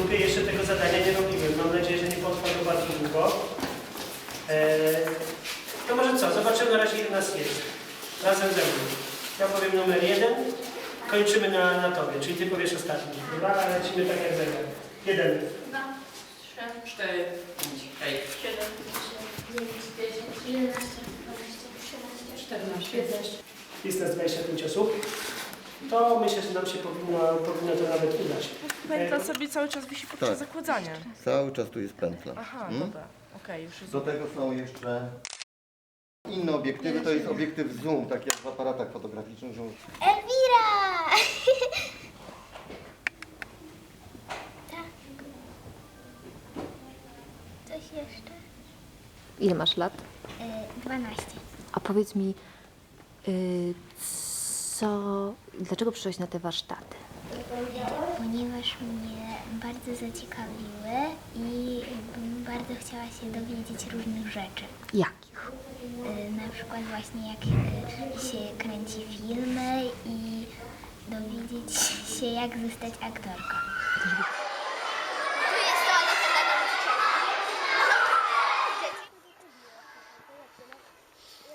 grupie jeszcze tego zadania nie robiłem. Mam nadzieję, że nie potrwa to bardzo długo. Eee, to może co? Zobaczymy na razie ile nas jest. Razem ze mną. Ja powiem numer jeden. Kończymy na, na tobie, czyli ty powiesz ostatni. Dwa, a lecimy tak jak zegar. Jeden. Dwa, trzy, Cztery, pięć, hej. siedem, dziewięć, dziesięć, jedenaście, dwanaście, trzynaście, Czternaście. piętnaście. Jest nas 25 osób. To myślę, że nam się powinno, powinno to nawet udać. Pętla sobie cały czas wisi podczas Tak. zakładania. Cały czas tu jest pętla. Aha, Mm? dobra. Okej, już jest. Do tego są jeszcze inne obiektywy, to jest obiektyw zoom, tak jak w aparatach fotograficznych. Że... Elwira! Tak. Coś jeszcze? Ile masz lat? Y, 12. A powiedz mi, y, co, dlaczego przyszłaś na te warsztaty? Ponieważ mnie bardzo zaciekawiły i bym bardzo chciała się dowiedzieć różnych rzeczy. Jakich? Y, Na przykład właśnie jak y, się kręci filmy i dowiedzieć się jak zostać aktorką.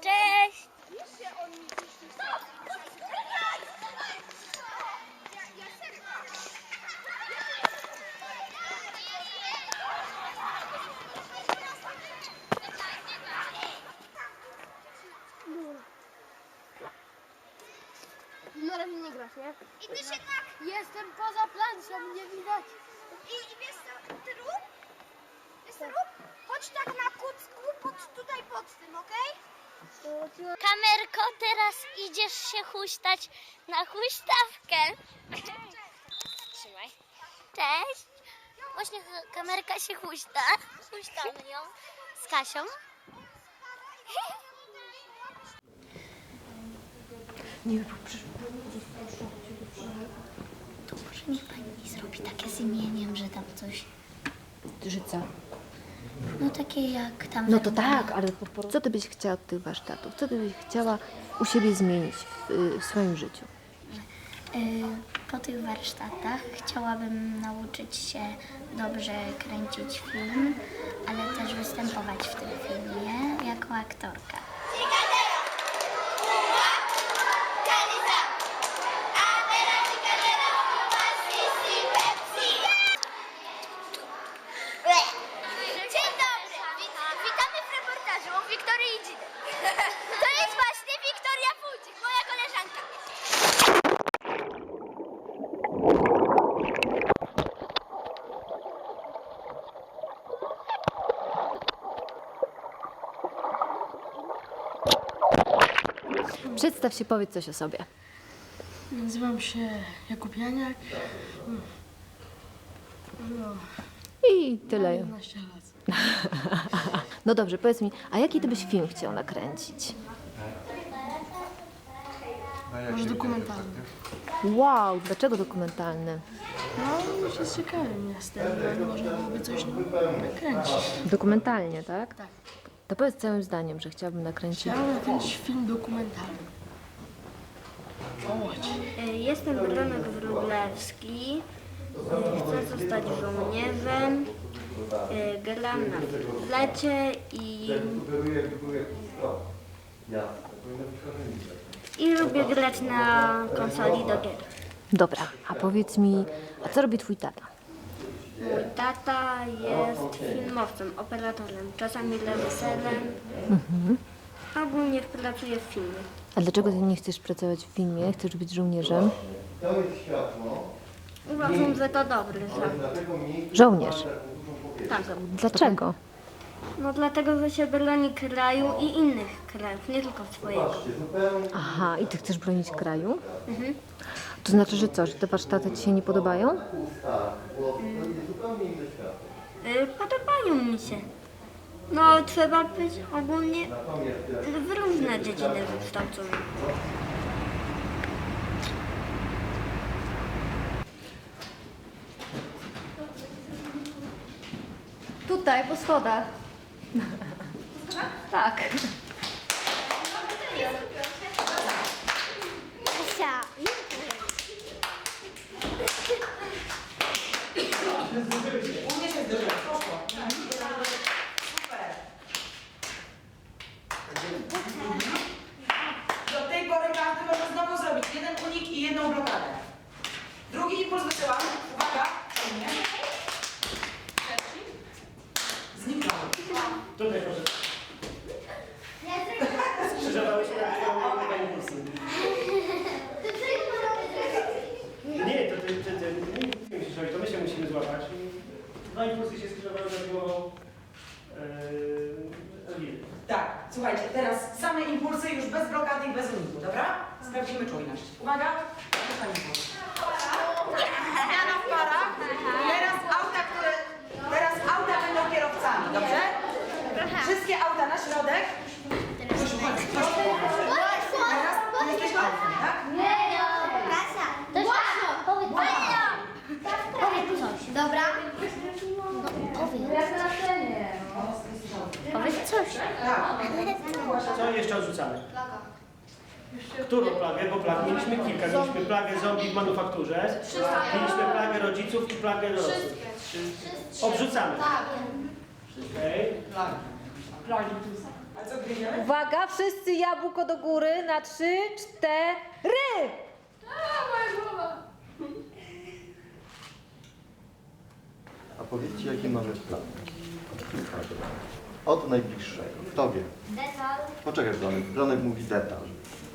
Cześć! Na razie nie? I ty się tak... Jestem poza planszą, nie widać. I, i wiesz co, ty rób? Wiesz co, rób? Chodź tak na kucku, pod, tutaj pod tym, okej? Kamerko, teraz idziesz się huśtać na huśtawkę. Trzymaj. Cześć. Właśnie kamerka się huśta. Huśtamy ją z Kasią. Nie, To może niech pani zrobi takie z imieniem, że tam coś... że co? No takie jak tam... No to tak, ale co ty byś chciała od tych warsztatów? Co ty byś chciała u siebie zmienić w, y, w swoim życiu? Y, Po tych warsztatach chciałabym nauczyć się dobrze kręcić film, ale też występować w tym filmie jako aktorka. Dzień dobry. Wit- Witamy w reportażu o Wiktorii Dzidy. To jest właśnie Wiktoria Wójcik, moja koleżanka. Przedstaw się, powiedz coś o sobie. Nazywam się Jakub Janiak. No, I tyle. 11 lat. No dobrze, powiedz mi, a jaki ty byś film chciał nakręcić? Może dokumentalny. Wow, dlaczego dokumentalny? No, już jest ciekawym miastem, no, można byłoby coś nakręcić. Dokumentalnie, tak? Tak. To powiedz całym zdaniem, że chciałabym nakręcić. Chciałem nakręcić film dokumentalny. Łodzi. Jestem Bronek Wróblewski. Chcę zostać żołnierzem. Y, Gram na flecie i, i lubię grać na konsoli do gier. Dobra, a powiedz mi, a co robi twój tata? Mój tata jest filmowcem, operatorem, czasami reżyserem. Ogólnie pracuję w filmie. A dlaczego ty nie chcesz pracować w filmie? Chcesz być żołnierzem? To jest światło, Uważam, że to dobry dlatego miejsce Żołnierz. Tak. Dlaczego? No dlatego, że się broni kraju i innych krajów, nie tylko swojego. Aha, i ty chcesz bronić kraju? To znaczy, że co, że te warsztaty ci się nie podobają? Y, Podobają mi się. No, trzeba być ogólnie w różne dziedziny wykształcony. Tutaj, po schodach. Tak. Kasia, tej pory każdy może znowu zrobić jeden unik i jedną blokadę. Drugi impuls wysyłam. Uwaga. Nie. Trzeci. Zniknął. Tutaj proszę. Skrzyżowałyśmy na impulsy. Nie, to ty, ty, ty, nie musisz robić, to my się musimy złapać. Dwa impulsy się skrzyżowały na głową yy, Elwiry. Tak, słuchajcie, teraz same impulsy już bez blokady i bez uniku, dobra? Sprawdzimy czujność. Uwaga. Pierwsza impuls. Zmiana w parach. Teraz auta, które... Teraz auta będą kierowcami, dobrze? Wszystkie auta na środek. Proszę bardzo. Teraz jesteś autem, tak? To jest Powiedz Powiedz coś. Dobra? No, powiedz. Powiedz coś. Tak. Co jeszcze odrzucamy? Którą plagę? Bo plag mieliśmy kilka. Mieliśmy plagę zombie w manufakturze, mieliśmy plagę rodziców i plagę dorosłych. Odrzucamy. Okej. Co gryziemy? Uwaga, wszyscy jabłko do góry na trzy, cztery! Powiedzcie, jaki mamy plan? Od najbliższego. Kto wie? Detal. Poczekaj, Bronek. Bronek mówi detal.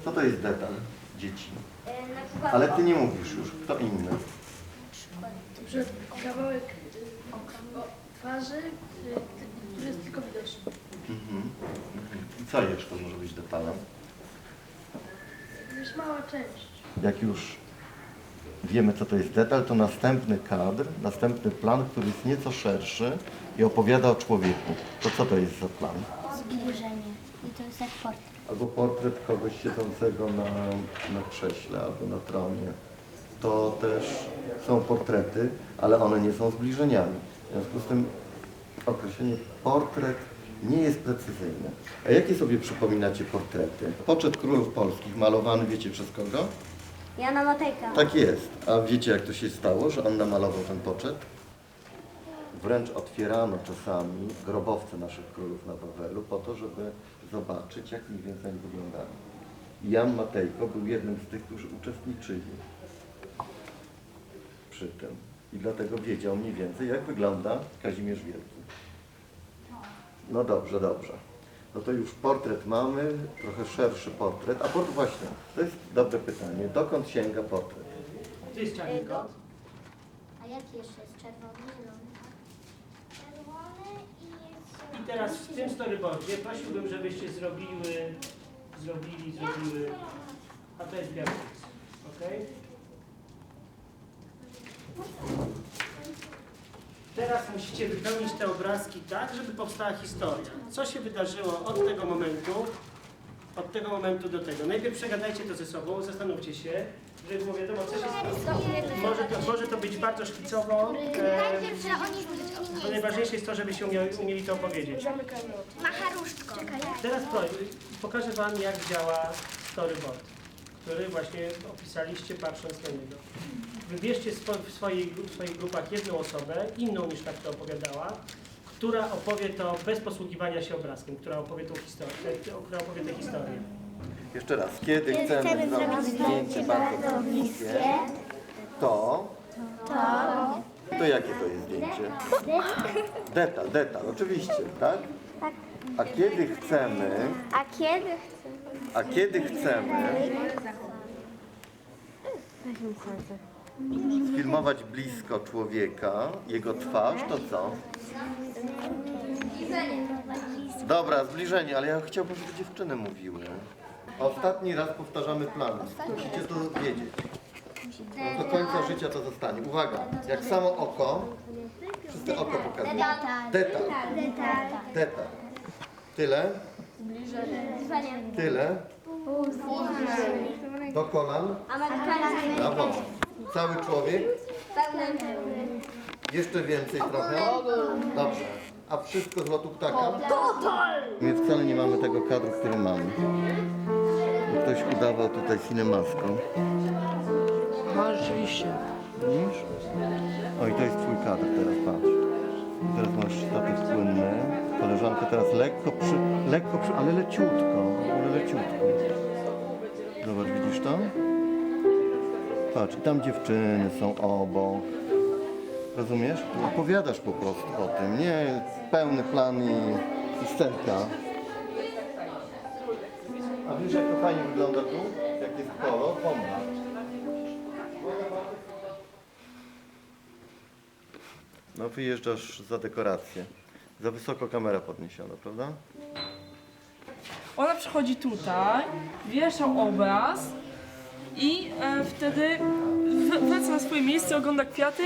Co to jest detal? Dzieci. Przykład Ale ty nie mówisz już. Kto inny? Że kawałek o twarzy, y, który jest tylko widoczny. Mhm. mhm. I co jeszcze może być detalem? Jest mała część. Jak już wiemy, co to jest detal, to następny kadr, następny plan, który jest nieco szerszy i opowiada o człowieku. To co to jest za plan? Zbliżenie. I to jest jak portret. Albo portret kogoś siedzącego na, na krześle albo na tronie. To też są portrety, ale one nie są zbliżeniami. W związku z tym określenie portret nie jest precyzyjne. A jakie sobie przypominacie portrety? Poczet królów polskich malowany wiecie przez kogo? Jana Matejka. Tak jest. A wiecie jak to się stało, że on namalował ten poczet? Wręcz otwierano czasami grobowce naszych królów na Wawelu po to, żeby zobaczyć, jak mniej więcej wyglądali. Jan Matejko był jednym z tych, którzy uczestniczyli przy tym. I dlatego wiedział mniej więcej, jak wygląda Kazimierz Wielki. No dobrze, dobrze. No to już portret mamy, trochę szerszy portret. A port właśnie, to jest dobre pytanie. Dokąd sięga portret? Gdzie jest czarny kot? A jaki jeszcze jest czerwony, zielony? czerwony i jest... I teraz w tym storyboardzie prosiłbym, żebyście zrobiły, zrobili, zrobiły, a to jest Beatrix, ok? Teraz musicie wypełnić te obrazki tak, żeby powstała historia. Co się wydarzyło od tego momentu, od tego momentu do tego. Najpierw przegadajcie to ze sobą, zastanówcie się, żeby było wiadomo, co się stało. Może to, może to być bardzo szkicowo. Najpierw, że oni to najważniejsze jest to, żebyście umieli, umieli to opowiedzieć. macharuszką. Teraz pro- pokażę Wam, jak działa storyboard, który właśnie opisaliście patrząc na niego. Wybierzcie w, swojej, w swoich grupach jedną osobę, inną niż ta, która opowiadała, która opowie to bez posługiwania się obrazkiem, która opowie tą historię, która opowie tę historię. Jeszcze raz, kiedy chcemy zrobić zdjęcie bardzo bliskie, to... To jakie to jest zdjęcie? Detal, detal, oczywiście, tak? A kiedy chcemy, A kiedy? a kiedy chcemy filmować blisko człowieka, jego twarz, to co? Dobra, zbliżenie, ale ja chciałbym, żeby dziewczyny mówiły. Ostatni raz powtarzamy plan. Musicie to wiedzieć. No do końca życia to zostanie. Uwaga, jak samo oko, wszyscy oko pokazują. Detal. Detal. Tyle? Tyle? Do kolan? Brawo. Cały człowiek? Jeszcze więcej trochę? Dobrze. A wszystko z lotu ptaka? My wcale nie mamy tego kadru, który mamy. Bo Ktoś udawał tutaj cinemaską. No rzeczywiście. Widzisz? O i to jest twój kadr teraz, patrz. Teraz masz statyw płynny, koleżankę teraz lekko przy, lekko przy, ale leciutko, ale leciutko. Zobacz, widzisz to? Patrz, tam dziewczyny są obok. Rozumiesz? Opowiadasz po prostu o tym, nie pełny plan i, i. A wiesz jak to fajnie wygląda tu? Jak jest kolor? Bomba. No wyjeżdżasz za dekorację. Za wysoko kamera podniesiona, prawda? Ona przychodzi tutaj, wiesza obraz i e, wtedy w- wraca na swoje miejsce, ogląda kwiaty.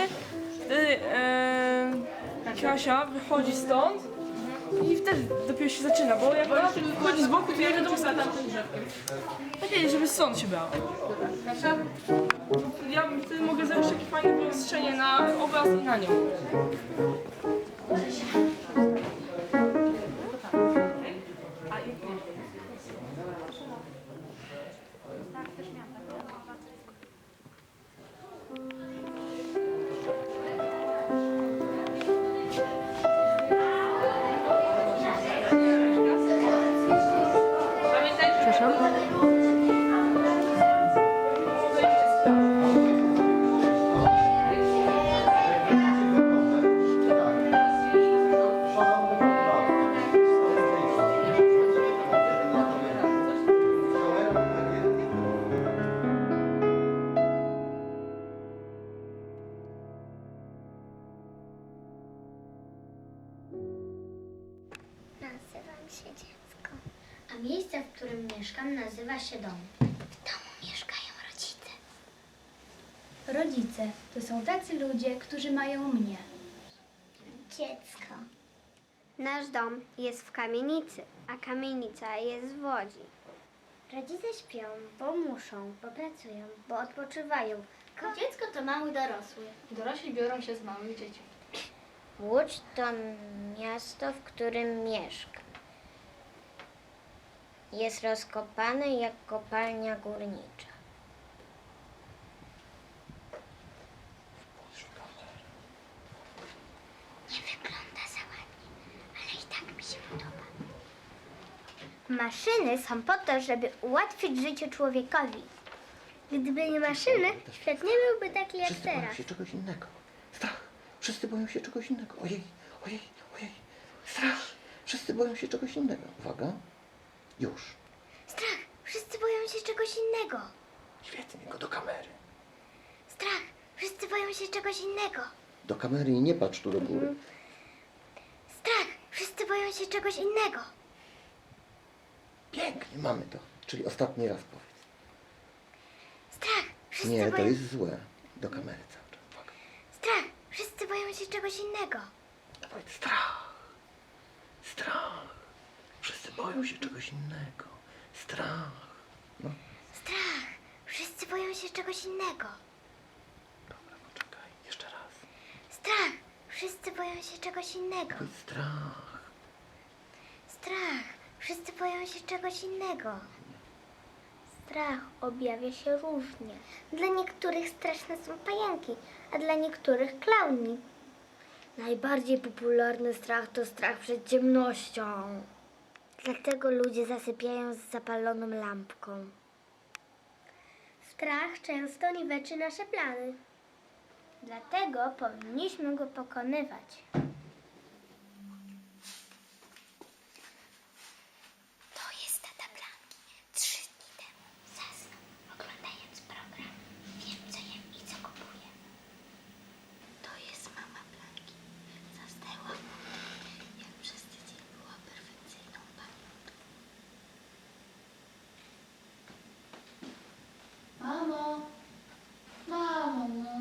Wtedy e, Kasia wychodzi stąd i wtedy dopiero się zaczyna, bo jak ona wchodzi z boku, to ja wiadomo, co tam. Lepiej, żeby stąd się brała. Kasia? Ja wtedy mogę zrobić takie fajne przestrzenie na obraz i na nią. Nazywa się dom. W domu mieszkają rodzice. Rodzice to są tacy ludzie, którzy mają mnie. Dziecko. Nasz dom jest w kamienicy, a kamienica jest w Łodzi. Rodzice śpią, bo muszą, bo pracują, bo odpoczywają. Dziecko to mały dorosły. Dorośli biorą się z małych dzieci. Łódź to miasto, w którym mieszka. Jest rozkopane jak kopalnia górnicza. Nie wygląda za ładnie, ale i tak mi się podoba. Maszyny są po to, żeby ułatwić życie człowiekowi. Gdyby nie maszyny, świat nie byłby taki jak Wszyscy boją teraz. się czegoś innego. Strach. Wszyscy boją się czegoś innego. Ojej, ojej, ojej. Strach. Wszyscy boją się czegoś innego. Uwaga. Już. Strach! Wszyscy boją się czegoś innego. Świetnie, go do kamery. Strach! Wszyscy boją się czegoś innego. Do kamery i nie patrz tu do góry. Strach! Wszyscy boją się czegoś innego. Pięknie, mamy to. Czyli ostatni raz powiedz. Strach! Wszyscy Nie, to boją... jest złe. Do kamery cały czas. Uwaga. Strach! Wszyscy boją się czegoś innego. Powiedz strach. Strach. Wszyscy boją się czegoś innego. Strach. No, Strach! Wszyscy boją się czegoś innego. dobra, poczekaj. Jeszcze raz. Strach! Wszyscy boją się czegoś innego. Strach. Strach! Wszyscy boją się czegoś innego. Strach objawia się różnie. Dla niektórych straszne są pająki, a dla niektórych klauni. Najbardziej popularny strach to strach przed ciemnością. Dlatego ludzie zasypiają z zapaloną lampką. Strach często niweczy nasze plany. Dlatego powinniśmy go pokonywać. To jest tata Blanki. Trzy dni temu zasnął, oglądając program. Wiem, co jem i co kupuję. To jest mama Blanki. Zastęła mu, jak przez tydzień była perfekcyjną panią. Mamo! Mamo, no.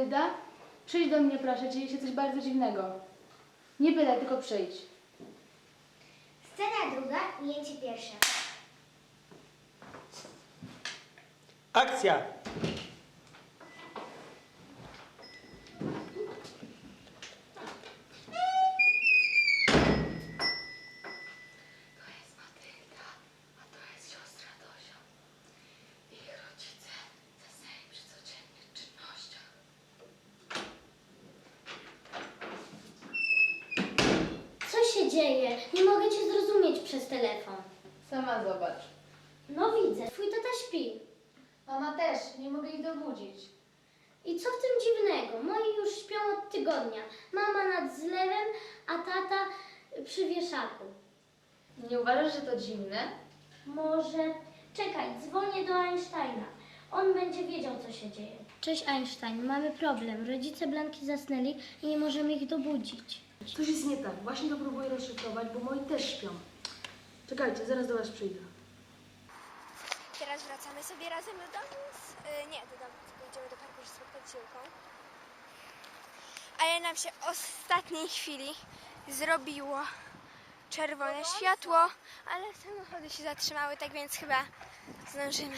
Matylda, przyjdź do mnie proszę, dzieje się coś bardzo dziwnego. Nie byle, tylko przyjdź. Scena druga, ujęcie pierwsze. Akcja! To jest Matylda, a to jest siostra Dosia. Ich rodzice zasnęli przy codziennych czynnościach. Co się dzieje? Nie mogę cię zrozumieć przez telefon. Sama zobacz. No widzę, twój tata śpi. Mama też, nie mogę ich dobudzić. I co w tym dziwnego? Moi już śpią od tygodnia. Mama nad zlewem, a tata przy wieszaku. Nie Może... Czekaj, dzwonię do Einsteina. On będzie wiedział, co się dzieje. Cześć Einstein, mamy problem. Rodzice Blanki zasnęli i nie możemy ich dobudzić. Coś jest nie tak. Właśnie to próbuję rozszyfrować, bo moi też śpią. Czekajcie, zaraz do was przyjdę. Teraz wracamy sobie razem do domu. Z, y, nie, do domu, tylko idziemy do parku się spotkać Julką. Ale nam się w ostatniej chwili zrobiło czerwone światło, ale samochody się zatrzymały, tak więc chyba zdążymy.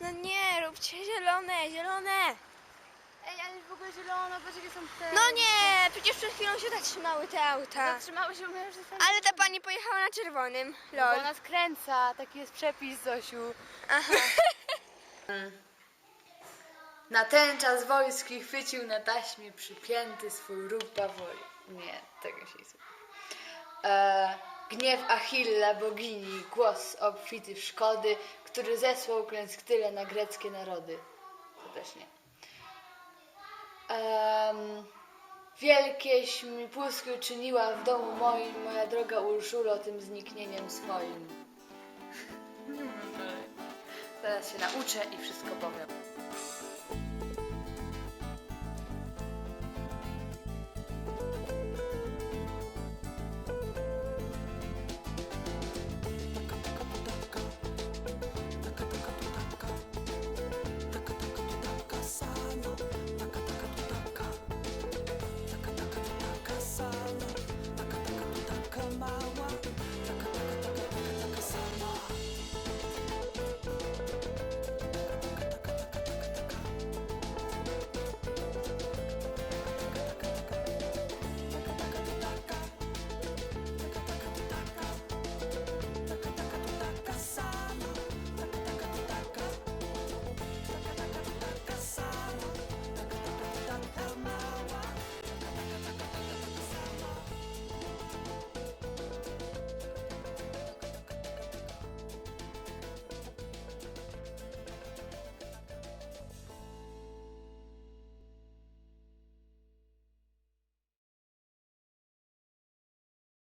No nie, róbcie zielone, zielone! Ej, ale w ogóle zielono, patrz jakie są te... No nie, przecież przed chwilą się zatrzymały te auta. Zatrzymały się, mówią, że są... Ale ta pani pojechała na czerwonym, Bo lol. nas kręca, taki jest przepis, Zosiu. Aha. Na ten czas wojski chwycił na taśmie przypięty swój róg Bawoli. Nie, tego się nie słucha. E, gniew Achilla bogini, głos obfity w szkody, który zesłał klęsk tyle na greckie narody. To też nie. Em, wielkieś mi płuski uczyniła w domu moim, moja droga Urszulo, tym zniknieniem swoim. Zaraz się nauczę i wszystko powiem.